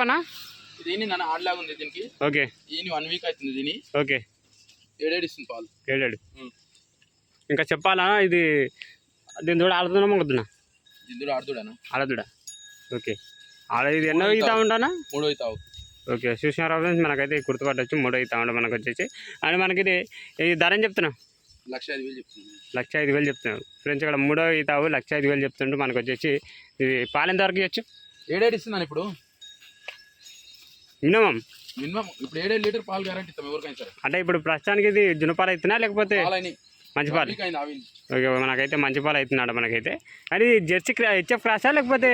పన్నా దీని నన్ను ఆడలాగా ఉంది దీనికి. ఓకే. ఈయన వన్ వీక్ అవుతుంది దీని. ఓకే. ఏడేడు ఇస్తుంది పాలు. ఏడాడు. ఇంకా చెప్పాలా? ఇది దీని కూడా ఆడుతున్నా ఇందులో ఆడుతుడాను ఆడదుడా? ఓకే. ఆడ ఇది ఎన్నో ఈతా ఉంటానా మూడో అవుతావు. ఓకే. చూసిన ఫ్రెండ్స్? మనకైతే గుర్తుపట్టచ్చు. మూడో ఈతా ఉంటా మనకు వచ్చేసి అండ్ మనకి ఇది ఈ ధర ఏం చెప్తున్నా? లక్ష ఐదు వేలు చెప్తున్నాను లక్ష ఐదు వేలు చెప్తున్నావు ఫ్రెండ్స్ ఇక్కడ మూడో ఈతావు లక్ష ఐదు వేలు చెప్తుంటే మనకు వచ్చేసి ఇది పాలు ఎంత వరకు ఇవ్వచ్చు? ఏడేడు ఇస్తున్నాను ఇప్పుడు? మినిమం. మినిమం. ఇప్పుడు ఏడేడు లీటర్ పాలు గ్యారంటీ ఇస్తాం ఎవరికైనా సరే. అంటే ఇప్పుడు ప్రస్తుతానికి ఇది జునపాలు అవుతున్నా లేకపోతే మంచి పాలు? ఓకే మనకైతే మంచి పాలు అవుతున్నాడు మనకైతే. అది జెర్సీ క్రా హెచ్ఎఫ్ క్రాసా లేకపోతే?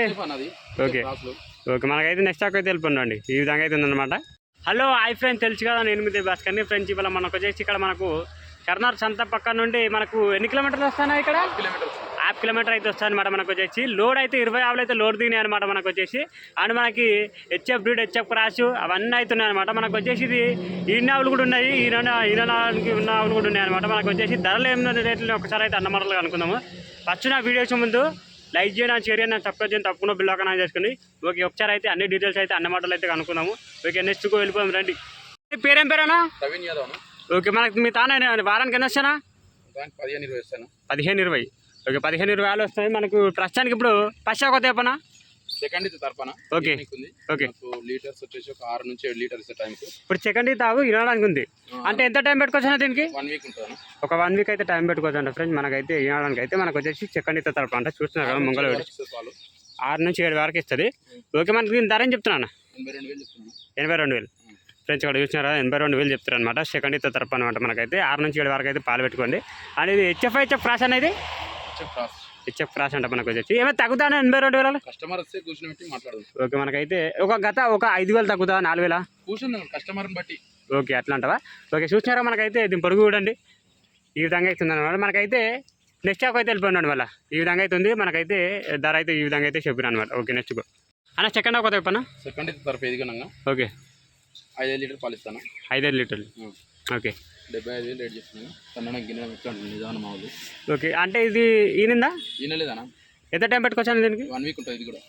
ఓకే. ఓకే మనకైతే నెక్స్ట్ స్టాక్ అయితే వెళ్ళిపోండి ఈ విధంగా అయితే ఉందన్నమాట. హలో హాయ్ ఫ్రెండ్స్ తెలుసు కదా నేను మీ భాస్కర్ని ఫ్రెండ్స్ ఇవాళ మనకు వచ్చేసి ఇక్కడ మనకు కర్నార్ సంత పక్క నుండి మనకు ఎన్ని కిలోమీటర్లు వస్తానా ఇక్కడ? కిలోమీటర్స్. హాఫ్ కిలోమీటర్ అయితే వస్తాయన్నమాట మనకు వచ్చేసి. లోడ్ అయితే ఇరవై ఆవులు అయితే లోడ్ దిగినాయి అనమాట మనకు వచ్చేసి. అండ్ మనకి హెచ్ఎఫ్ బ్రీడ్ హెచ్ఎఫ్ క్రాష్ అవన్నీ అవుతున్నాయి అనమాట మనకు వచ్చేసి ఇది ఈయన ఆవులు కూడా ఉన్నాయి ఈయన ఈయనకి ఉన్న ఆవులు కూడా ఉన్నాయి అనమాట మనకు వచ్చేసి ధరలు ఏమైనా రేట్లు ఒకసారి అయితే అన్నమాటలు అనుకుందాము ఫస్ట్ నా వీడియోస్ ముందు లైక్ చేయడం షేర్ చేయడం సబ్స్క్రైబ్ చేయడం. తప్పకుండా బిల్ ఆన్ చేసుకుని ఓకే ఒకసారి అయితే అన్ని డీటెయిల్స్ అయితే అన్నమాటలు అయితే కనుక్కుందాము. ఓకే నెక్స్ట్కి వెళ్ళిపోదాం రండి. పేరేం పేరేనా ఓకే మనకి మీ తానే వారానికి ఎన్ని వస్తానా పదిహేను ఇరవై. ఓకే పదిహేను ఇరవై వేలు వస్తాయి మనకు ప్రస్తుతానికి ఇప్పుడు పశ్చా కొత్త చెప్పనా సెకండ్ ఇది తరపన. ఓకే. ఓకే. లీటర్స్ వచ్చేసి ఒక ఆరు నుంచి ఏడు లీటర్స్ టైంకి ఇప్పుడు సెకండ్ తాగు వినడానికి ఉంది. అంటే ఎంత టైం పెట్టుకోవచ్చు దీనికి? వన్ వీక్ ఉంటాను ఒక వన్ వీక్ అయితే టైం పెట్టుకోవచ్చు అంట ఫ్రెండ్స్ మనకైతే వినడానికి అయితే మనకు వచ్చేసి సెకండ్ ఇత తరపు అంట. చూస్తున్నారు కదా ముంగల ఆరు నుంచి ఏడు వరకు ఇస్తుంది. ఓకే మనకి దీని ధర ఏం చెప్తున్నాను ఎనభై రెండు వేలు చెప్తున్నాను ఎనభై రెండు వేలు. ఫ్రెండ్స్ ఇక్కడ చూసినారా ఎనభై రెండు వేలు చెప్తారు అనమాట సెకండ్ ఇత తరపు అనమాట మనకైతే. ఆరు నుంచి ఏడు వరకు అయితే పాలు పెట్టుకోండి. అండ్ ఇది హెచ్ఎఫ్ హెచ్ఎఫ్ క్రాస్ అనేది? క్రాస్. హెచ్ఎఫ్ క్రాస్ అంట మనకు వచ్చేసి. ఏమైనా తగ్గుతానా ఎనభై రెండు వేల కస్టమర్ వస్తే కూర్చొని పెట్టి మాట్లాడదు. ఓకే మనకైతే ఒక గత ఒక ఐదు వేలు తగ్గుతా నాలుగు వేల? కూర్చుంది కస్టమర్ని బట్టి. ఓకే అట్లా అంటావా ఓకే చూసినారా మనకైతే? దీని పొడుగు చూడండి ఈ విధంగా అవుతుంది అనమాట మనకైతే నెక్స్ట్ స్టాక్ అయితే వెళ్ళిపోయినాడు మళ్ళీ ఈ విధంగా అయితే ఉంది. మనకైతే ధర అయితే ఈ విధంగా అయితే చెప్పిన అనమాట ఓకే నెక్స్ట్ అన్న సెకండ్ ఒక చెప్పనా? సెకండ్ ఇది తరపు ఎదిగినాగా ఓకే. ఐదు లీటర్ పాలు ఇస్తాను. ఐదైదు లీటర్లు. ఓకే. డెబ్బై ఐదు వేలు రేట్ చెప్తున్నాను తన గిన్నె ఇస్తాను నిదానం మావులు ఓకే అంటే ఇది ఈనిందా? ఈయనలేదనా ఎంత టైం పెట్టుకోవచ్చాను దీనికి? వన్ వీక్ ఉంటుంది ఇది కూడా.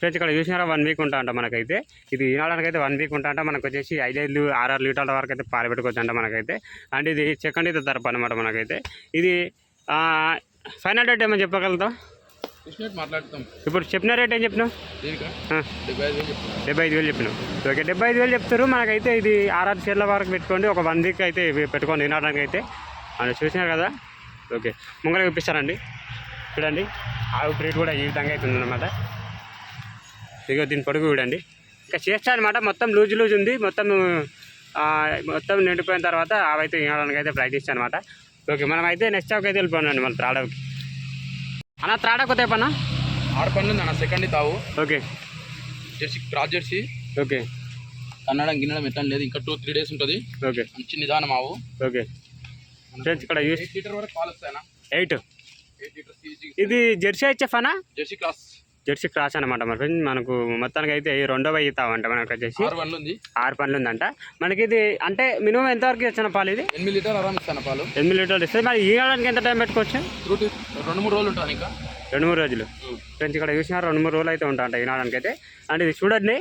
ఫ్రెండ్స్ ఇక్కడ చూసినారా? వన్ వీక్ ఉంటా అంట మనకైతే. ఇది ఈనాడానికి అయితే వన్ వీక్ ఉంటా అంట మనకు వచ్చేసి ఐదైదు ఆరు లీటర్ల వరకు అయితే పాలు పెట్టుకోవచ్చు అంట మనకైతే. అండ్ ఇది సెకండ్ ఇది తరపు అనమాట మనకైతే. ఇది ఫైనల్ రేట్ ఏమో చెప్పగలుగుతాం ఇప్పుడు చెప్పిన రేట్ ఏం ఆ, డెబ్బై ఐదు వేలు చెప్పినావు. ఓకే డెబ్బై ఐదు వేలు చెప్తారు. మనకైతే ఇది ఆరారు చీరల వరకు పెట్టుకోండి. ఒక వన్ వీక్ అయితే పెట్టుకోండి తినడానికి అయితే. అని చూసినారు కదా? ఓకే ముంగర చూపిస్తారండి చూడండి ఆవు బ్రీడ్ కూడా ఈ విధంగా అయితే ఉందన్నమాట. ఇదిగో దీని పొడుగు చూడండి. ఇంకా చేస్తా అనమాట మొత్తం లూజ్ లూజ్ ఉంది. మొత్తం మొత్తం నిండిపోయిన తర్వాత అవైతే తినడానికి అయితే ప్రయత్నిస్తాను అనమాట ఓకే మనం అయితే నెక్స్ట్ స్టాక్ అయితే వెళ్ళిపోండి మన త్రాడకి అన్న త్రాడ కొత్త పన్నా ఆడ పనులు ఉంది అన్న సెకండ్ తావు. Okay. Jersey cross jersey. Okay. కన్నడం గిన్నడం ఎట్లా లేదు ఇంకా టూ త్రీ డేస్ ఉంటుంది. ఓకే. మంచి నిదానం ఆవు. ఓకే. ఫ్రెండ్స్ ఇక్కడ ఎయిట్ లీటర్ వరకు పాలు వస్తాయనా ఎయిట్ ఎయిట్ లీటర్స్ ఈజీ ఇది జెర్సీ హెచ్ఎఫ్ అనా జెర్సీ క్లాస్ జెర్సీ క్రాస్ అనమాట మరి ఫ్రెండ్స్ మనకు మొత్తానికి అయితే రెండవ ఈతావంట మనకు వచ్చేసి ఆరు పనులు ఉందంట మనకి ఇది అంటే మినిమం ఎంతవరకు ఇచ్చిన పాలు ఇది? ఎనిమిది లీటర్ ఇస్తాను పాలు. ఎనిమిది లీటర్లు ఇస్తుంది మరి ఈయడానికి ఎంత టైం పెట్టుకోవచ్చు? రెండు మూడు రోజులు ఉంటుంది ఇంకా? రెండు మూడు రోజులు. ఫ్రెండ్స్ ఇక్కడ చూసినా రెండు మూడు రోజులు అయితే ఉంటా అంట ఈనాడానికి అయితే అంటే ఇది చూడండి.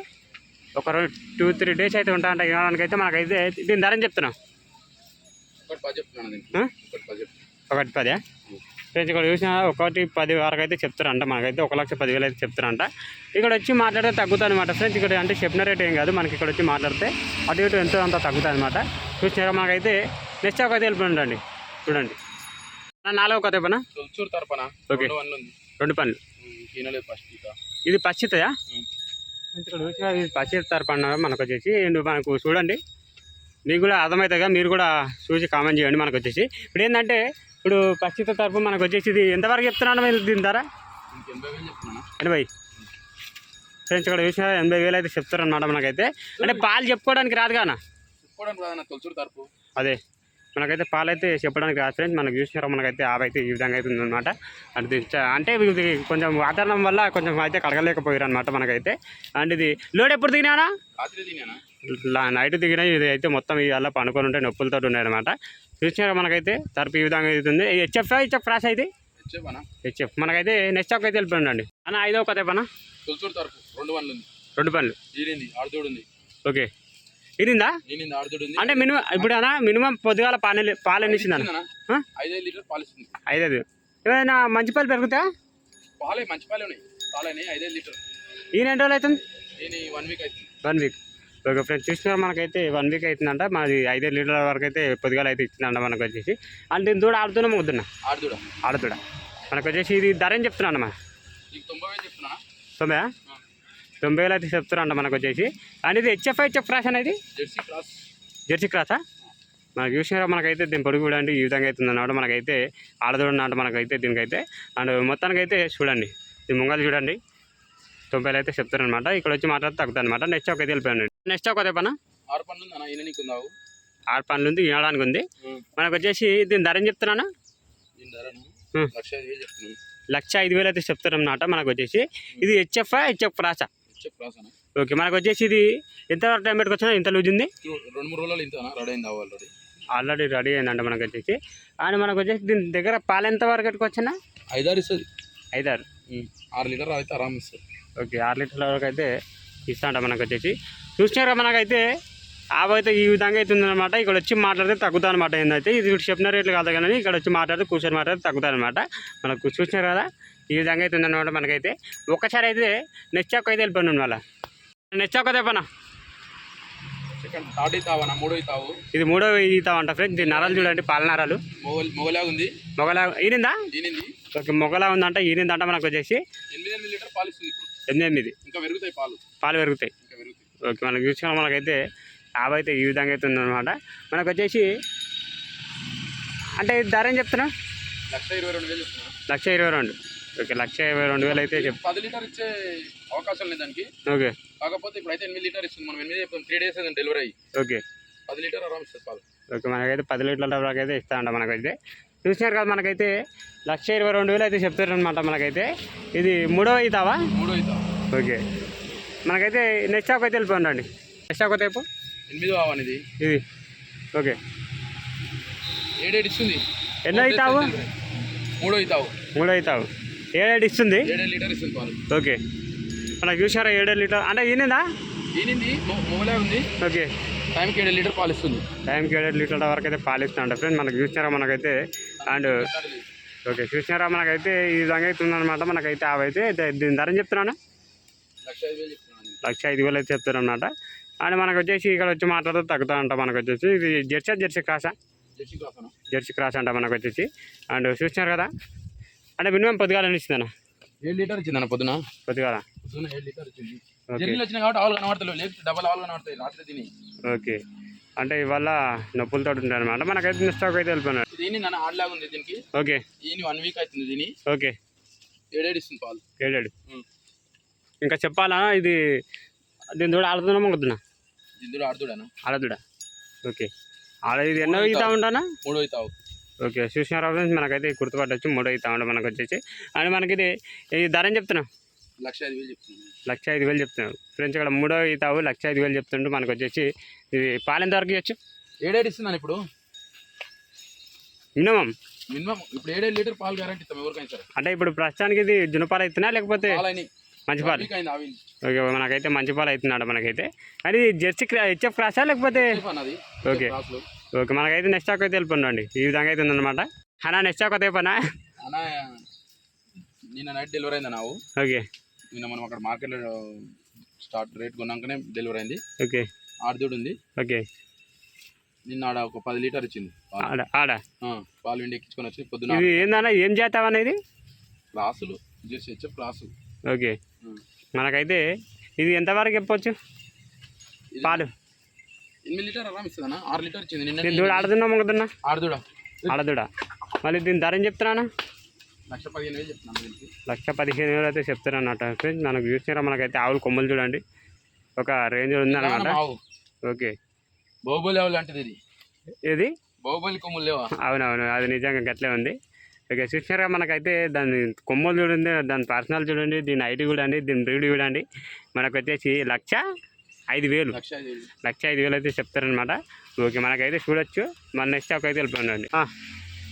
ఒక రెండు టూ త్రీ డేస్ అయితే ఉంటా అంట ఈనాడానికి అయితే మనకైతే దీని ధర ఏం చెప్తున్నాం. ఒకటి పది ఒకటి పదే? ఫ్రెండ్స్ ఇక్కడ చూసిన ఒకటి పది వరకు అయితే చెప్తారంట మనకైతే ఒక లక్ష పదివేలు అయితే చెప్తారంట. ఇక్కడ వచ్చి మాట్లాడితే తగ్గుతుంది అనమాట ఫ్రెండ్స్. ఇక్కడ అంటే చెప్పిన రేట్ ఏం కాదు మనకి ఇక్కడ వచ్చి మాట్లాడితే అటు ఇటు ఎంతో అంత తగ్గుతుంది అనమాట చూసినారా మనకైతే నెక్స్ట్ ఒక వెళ్ళిపోండి చూడండి. నాలుగో కథ తొలచూరు తరపున ఓకే. రెండు పనులు ఇది పచ్చితయా. ఇక్కడ చూసినా ఇది పచ్చి తరపన్న మనకు వచ్చేసి మనకు చూడండి. మీకు కూడా అర్థమవుతుందిగా మీరు కూడా చూసి కామెంట్ చేయండి మనకు వచ్చేసి. ఇప్పుడు ఏంటంటే ఇప్పుడు పచ్చిత తరపు మనకు వచ్చేసి ఇది ఎంతవరకు చెప్తున్నాను మీరు దీని ధర? ఎనభై. ఫ్రెండ్స్ ఇక్కడ చూసిన ఎనభై వేలు అయితే చెప్తారనమాట మనకైతే. అంటే పాలు చెప్పుకోవడానికి రాదు కానా? అదే. మనకైతే పాలు అయితే చెప్పడానికి రాదు ఫ్రెండ్స్. మనకు చూసినారా మనకైతే ఆవు అయితే ఈ విధంగా అయితే ఉందన్నమాట. అంటే ఇది చ- అంటే ఇది కొంచెం వాతావరణం వల్ల కొంచెం అయితే కడగలేకపోయారు అనమాట మనకైతే. అండ్ ఇది లోడ్ ఎప్పుడు దిగినానా నైట్ దిగినా ఇది అయితే మొత్తం ఇవాళ పండుకొని ఉంటే నొప్పులతో ఉన్నాయన్నమాట. చూసినారా మనకైతే తరపు ఈ విధంగా అవుతుంది హెచ్ఎఫ్ హెచ్ఎఫ్ క్రాస్ అయితే? హెచ్ఎఫ్ మనకైతే నెక్స్ట్ స్టాక్ అయితే వెళ్ళిపోయిందండి అన్న ఐదో కథ పనా రెండు ఉంది. రెండు పనులు ఓకే. ఇదిందా అంటే మినిమం ఇప్పుడు అన్న మినిమం పొద్దుగాల పాలు పాలు ఇచ్చింది అన్న? ఐదైదు ఏమైనా మంచి పాలు పెరుగుతాయా పాలే మంచి పాలే ఉన్నాయి. పాలని ఐదైదు లీటర్ ఈయన ఎన్ని రోజులు అవుతుంది వన్ వీక్ అవుతుంది వన్ వీక్. ఓకే ఫ్రెండ్స్ చూసినారు మనకైతే వన్ వీక్ అవుతుందంట మాది ఐదు లీటర్ల వరకు అయితే పొద్దుగాల అయితే ఇచ్చిందంట మనకు వచ్చేసి అంటే దూడ ఆడుతున్నాం వద్దున్నా ఆడదూడ ఆడుతుడ. మనకు వచ్చేసి ఇది ధర ఏం చెప్తున్నాను అమ్మా నీకు తొంభై చెప్తున్నా. తొంభై తొంభై వేలు అయితే చెప్తున్నారంట మనకు వచ్చేసి. అండ్ ఇది హెచ్ఎఫ్ హెచ్ఎఫ్ క్రాస్ అనేది? Jersey cross. జెర్సీ క్రాసా? మనకు చూసినారా మనకైతే దీని పొడుగు కూడా అంటే ఈ విధంగా అవుతుంది అన్నమాట మనకైతే. ఆడదూడ అంటే మనకైతే దీనికైతే. అండ్ మొత్తానికి అయితే చూడండి ఈ ముంగలు చూడండి. తొంభై వేలు అయితే చెప్తారనమాట ఇక్కడ వచ్చి మాట్లాడితే తగ్గుతుంది అనమాట నెక్స్ట్ ఒక అయితే వెళ్ళిపోయాను నెక్స్ట్ ఒక పన ఆరు ఉందావు ఆరు పనులు ఉంది వినడానికి ఉంది. మనకు వచ్చేసి దీని ధర ఏం చెప్తున్నాను? దీని. లక్ష ఐదు వేలు అయితే చెప్తారన్నమాట మనకు వచ్చేసి. ఇది హెచ్ఎఫ్ హెచ్ఎఫ్ అన్న ఓకే మనకు వచ్చేసి ఇది ఎంత టైం పెట్టుకొచ్చినా ఇంత లూజ్ ఉంది? రెండు మూడు రోజులు ఇంత రెడీ అయింది ఆల్రెడీ ఆల్రెడీ రెడీ అయిందంట మనకు వచ్చేసి. అండ్ మనకు వచ్చేసి దీని దగ్గర పాలు ఎంత వరకు పెట్టుకొచ్చినా ఐదారు ఇస్తుంది. ఐదారు. ఆరు లీటర్ అయితే ఆరామ్ ఇస్తుంది. ఓకే ఆరు లీటర్ల వరకు అయితే ఇస్తాంట మనకు వచ్చేసి. చూసినారా మనకైతే? ఆవు అయితే ఈ విధంగా అయితే ఉందన్నమాట. ఇక్కడ వచ్చి మాట్లాడితే తగ్గుతా అనమాట ఏంటంటే ఇది చెప్పిన రేట్లు కాదు కానీ ఇక్కడ వచ్చి మాట్లాడితే కూర్చొని మాట్లాడితే తగ్గుతా అనమాట మనకు చూసినారు కదా? ఈ విధంగా అయితే ఉందన్నమాట మనకైతే. ఒక్కసారి అయితే నెక్స్ట్ చాక్ అయితే వెళ్ళిపోయినాను మళ్ళీ. నెక్స్ట్ చాక్ అయితే పనా మూడో ఇది మూడో ఇస్తామంట ఫ్రెండ్స్ దీని నరాలు చూడండి పాల నరాలు. మొగల్ ఉంది. మొగలా ఈనిందా? ఓకే మొగలా ఉందంట ఈనిందంట మనకు వచ్చేసి. ఎనిమిది ఎనిమిది పాలు ఇంకా పెరుగుతాయి పాలు. పాలు పెరుగుతాయి. ఓకే మనకు చూసుకున్న మనకైతే ఆవు అయితే ఈ విధంగా అయితే ఉందన్నమాట. మనకు వచ్చేసి అంటే ధర ఏం చెప్తున్నా? లక్ష ఇరవై రెండు వేలు లక్ష ఇరవై రెండు. ఓకే లక్ష ఇరవై రెండు వేలు అయితే చెప్ పది లీటర్ ఇచ్చే అవకాశం లేదు దానికి. ఓకే. కాకపోతే ఇప్పుడు అయితే ఎనిమిది లీటర్ ఇస్తుంది. మనం ఎనిమిది చెప్తాం త్రీ డేస్ అయింది డెలివరీ అయ్యి. ఓకే. పది లీటర్ ఆరామ్ ఇస్తుంది పాలు ఓకే మనకైతే పది లీటర్ల వరకు అయితే ఇస్తామంట మనకైతే. చూసినారు కదా మనకైతే లక్ష ఇరవై రెండు వేలు అయితే చెప్తారనమాట మనకైతే. ఇది మూడో అవుతావా మూడో అవుతావు ఓకే. మనకైతే నెక్స్ట్ షాప్ అయితే వెళ్ళిపోండి నెక్స్ట్ షాప్ అయితే ఎనిమిది కావనిది ఇది. ఓకే. ఏడేడు ఇస్తుంది ఎన్నో అవుతావు మూడో అవుతావు మూడో అవుతావు ఏడేడు ఇస్తుంది ఏడేడు లీటర్ ఇస్తుంది పాలు. ఓకే. మనకు చూసారా ఏడేడు లీటర్ అంటే ఈయనదా ఈనింది. మొగలే ఉంది. ఓకే. టైంకి ఏడు లీటర్ పాలు ఇస్తుంది. టైంకి ఏడేడు లీటర్ల వరకు అయితే పాలిస్తున్నాడు ఫ్రెండ్. మనకు చూసినారా మనకైతే? అండ్ ఓకే చూసినారా మనకైతే? ఈ విధంగా అయితే ఉందన్నమాట మనకైతే అవైతే దీని ధర చెప్తున్నాను? లక్ష ఐదు వేలు చెప్తున్నాను. లక్ష ఐదు వేలు అయితే చెప్తారు అనమాట అండ్ మనకు వచ్చేసి ఇక్కడ వచ్చి మాట్లాడితే తగ్గుతా అంట మనకు వచ్చేసి ఇది జెర్సీ జెర్సీ క్రాసా? జెర్సీ క్రాస్ అన్న? జెర్సీ క్రాస్ అంట మనకు వచ్చేసి అండ్ చూసినారు కదా? అంటే మినిమం పొద్దుగాల ఇస్తుందన్న. ఏడు లీటర్ ఇచ్చింది అన్న పొద్దున? పొద్దుగాల? పొద్దున ఏడు లీటర్ ఇచ్చింది. ఓకే. జర్నీలు వచ్చినాయి కాబట్టి ఆవులు కనబడతలేవు. లేకపోతే డబల్ ఆవులు కనబడతాయి రాత్రి తిని. ఓకే. అంటే ఇవాళ నొప్పులతో ఉంటుంది అనమాట మనకైతే నెక్స్ట్ స్టాక్ అయితే వెళ్ళిపోయినాడు దీని నన్ను? ఆడలాగా ఉంది దీనికి? ఓకే. ఈయన వన్ వీక్ అవుతుంది దీని? ఓకే. ఏడేడు ఇస్తుంది పాలు. ఏడాడు. ఇంకా చెప్పాలా? ఇది దీని తోడు ఆడుతున్నా మొక్కుతున్నా ఓకే. ఆడ ఇది ఎన్నో అవుతా ఉంటానా? మూడో అవుతావు ఓకే. చూసినారా ఫ్రెండ్స్ మనకైతే గుర్తుపట్టచ్చు. మూడు అవుతా ఉంటా మనకు వచ్చేసి అండ్ మనకి ఇది ధర చెప్తున్నా? లక్ష ఐదు వేలు చెప్తున్నాను లక్ష ఐదు వేలు చెప్తున్నాడు ఫ్రెండ్స్ ఇక్కడ మూడో అవుతావు లక్ష ఐదు వేలు చెప్తుంటే మనకు వచ్చేసి ఇది పాలెంత వరకు ఇవ్వచ్చు? ఏడేడు ఇస్తున్నాను ఇప్పుడు. మినిమం? మినిమం. ఇప్పుడు ఏడేడు లీటర్ పాలు గ్యారంటీ ఇస్తాం ఎవరికైనా సరే. అంటే ఇప్పుడు ప్రస్తుతానికి ఇది జునపాలు అవుతున్నా లేకపోతే పాలని మంచి పాలు? ఓకే మనకైతే మంచి పాలు అవుతున్నాడు మనకైతే. అది జెర్సీ క్రా హెచ్ఎఫ్ క్రాసా లేకపోతే? ఓకే. క్లాస్లో ఓకే మనకైతే నెక్స్ట్ స్టాక్ అయితే వెళ్ళిపోండి ఈ విధంగా అయితే ఉందన్నమాట. అన్నా నెక్స్ట్ స్టాక్ అయితే పనా? నిన్న నైట్ డెలివరీ అయింది నావు ఓకే. నిన్న మనం అక్కడ మార్కెట్లో స్టార్ట్ రేట్ కొన్నాకనే డెలివరీ అయింది. ఓకే. ఆడదూడు ఉంది. ఓకే. నిన్న ఆడ ఒక పది లీటర్ ఇచ్చింది. ఆడ ఆడ? పాలు వెండి ఎక్కించుకొని వచ్చి పొద్దున ఇది ఏందన్నా ఏం చేస్తావు అనేది క్లాసులు జస్ట్ హెచ్ఎఫ్ క్లాసు ఓకే. మనకైతే ఇది ఎంతవరకు చెప్పొచ్చు? పాలు. ఎనిమిది లీటర్ అలా ఇస్తుందన్న ఆరు లీటర్ ఇచ్చింది. దీని నిన్న దూడ ఆడదూడ. ఆడదుడా. మళ్ళీ దీని ధర ఏం చెప్తున్నానా లక్ష పదిహేను వేలు చెప్తున్నాను లక్ష పదిహేను వేలు అయితే చెప్తారు అన్నమాట ఫ్రెండ్స్. మనకు చూసినారా మనకైతే ఆవులు కొమ్మలు చూడండి. ఒక రేంజ్ ఉందన్నమాట ఓకే. బాహుబలి ఆవు లాంటిది ఇది. ఇది బాహుబలి కొమ్ములు లేవా? అవునవును అది నిజంగా గట్లే ఉంది. ఓకే చూసినారా మనకైతే దాని కొమ్మలు చూడండి దాని పర్సనల్ చూడండి దీని ఐడి చూడండి దీని బ్రీడ్ చూడండి. మనకు వచ్చేసి లక్ష ఐదు వేలు. లక్ష ఐదు వేలు అయితే చెప్తారనమాట ఓకే మనకైతే చూడొచ్చు. మన నెక్స్ట్ ఒక అయితే వెళ్ళిపోయిందండి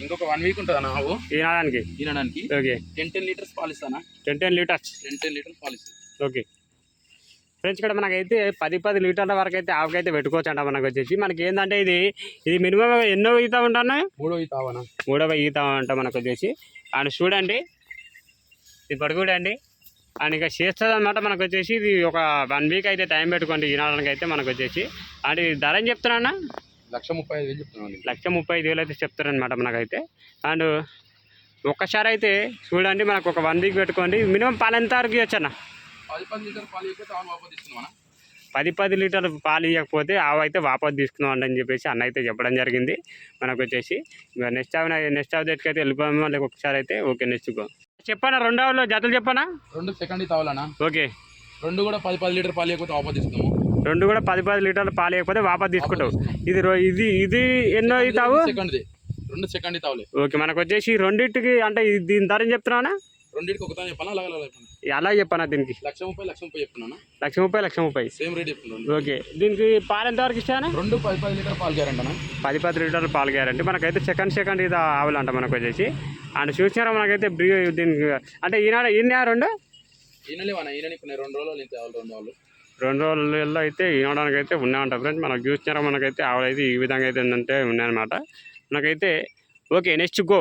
ఇంకొక వన్ వీక్ ఉంటుంది అన్న ఆవు ఈ నాదానికి? తినడానికి ఓకే. టెన్ టెన్ లీటర్స్ పాలు ఇస్తానా ten ten litres ten ten litres పాలు ఇస్తాను ఓకే. ఫ్రెండ్స్ ఇక్కడ మనకైతే పది పది లీటర్ల వరకు అయితే ఆవుకైతే పెట్టుకోవచ్చు అంట మనకు వచ్చేసి. మనకి ఏంటంటే ఇది ఇది మినిమం ఎన్నో ఈత ఉంటాను మూడో ఈ తావనా మూడవ ఈత అంట మనకు వచ్చేసి. అండ్ చూడండి ఇది పడుకోడండి అండ్ ఇంకా చేస్తుంది అనమాట మనకు వచ్చేసి. ఇది ఒక వన్ వీక్ అయితే టైం పెట్టుకోండి ఈనాడానికి అయితే మనకు వచ్చేసి. అండ్ ధర ఏం చెప్తున్నా లక్ష ముప్పై ఐదు వేలు చెప్తున్నాను లక్ష ముప్పై ఐదు వేలు అయితే చెప్తారనమాట మనకైతే. అండ్ ఒక్కసారి అయితే చూడండి మనకు ఒక వన్ వీక్ పెట్టుకోండి. మినిమం పాలు ఎంత వరకు ఇవ్వచ్చు అన్న పది పది లీటర్ పాలు ఎక్కువ తాను వాపస్ ఇస్తున్నామా పది పది లీటర్లు పాలు ఇవ్వకపోతే ఆవు అయితే వాపస్ తీసుకున్నాం అని చెప్పేసి అన్న అయితే చెప్పడం జరిగింది. మనకు వచ్చేసి నెక్స్ట్ ఆవు నెక్స్ట్ ఆవు దగ్గరికి అయితే వెళ్ళిపోయాము మళ్ళీ ఒకసారి అయితే ఓకే నెక్స్ట్ చెప్పనా రెండో ఆవులో జతలు చెప్పనా? రెండు సెకండ్ తావాలనా ఓకే. రెండు కూడా పది పది లీటర్ పాలు ఎక్కువ వాపస్ ఇస్తున్నాము రెండు కూడా పది పది లీటర్లు పాలు ఇవ్వకపోతే వాపస్ తీసుకుంటావు. ఇది ఇది ఇది ఎన్నో సెకండ్ది రెండు సెకండ్ తావులే. ఓకే మనకు వచ్చేసి రెండింటికి అంటే దీని ధర చెప్తున్నానా రెండింటికి ఒకతా చెప్పానా? అలాగే అలాగే చెప్పాను ఎలా చెప్పనా దీనికి? లక్ష ముప్పై లక్ష ముప్పై చెప్తున్నానా? లక్ష ముప్పై లక్ష ముప్పై. సేమ్ రేట్ చెప్తున్నాను ఓకే. దీనికి పాలు ఎంత వరకు ఇస్తానా రెండు పది పది లీటర్ పాలు గ్యారంటీ పది పది లీటర్లు పాలు గ్యారంటీ. మనకైతే సెకండ్ సెకండ్ ఇది ఆవులంట మనకు వచ్చేసి. అండ్ చూసినారా మనకైతే బ్రీ దీనికి అంటే ఈనాడు ఈయన రెండు రెండు రోజులు రెండు రోజులలో అయితే ఈనడానికి అయితే ఉన్నాయంట ఫ్రెండ్స్. మనకు చూసినారా మనకైతే ఆవులు అయితే ఈ విధంగా అయితే ఏంటంటే ఉన్నాయన్నమాట. మనకైతే ఓకే నెక్స్ట్ గో.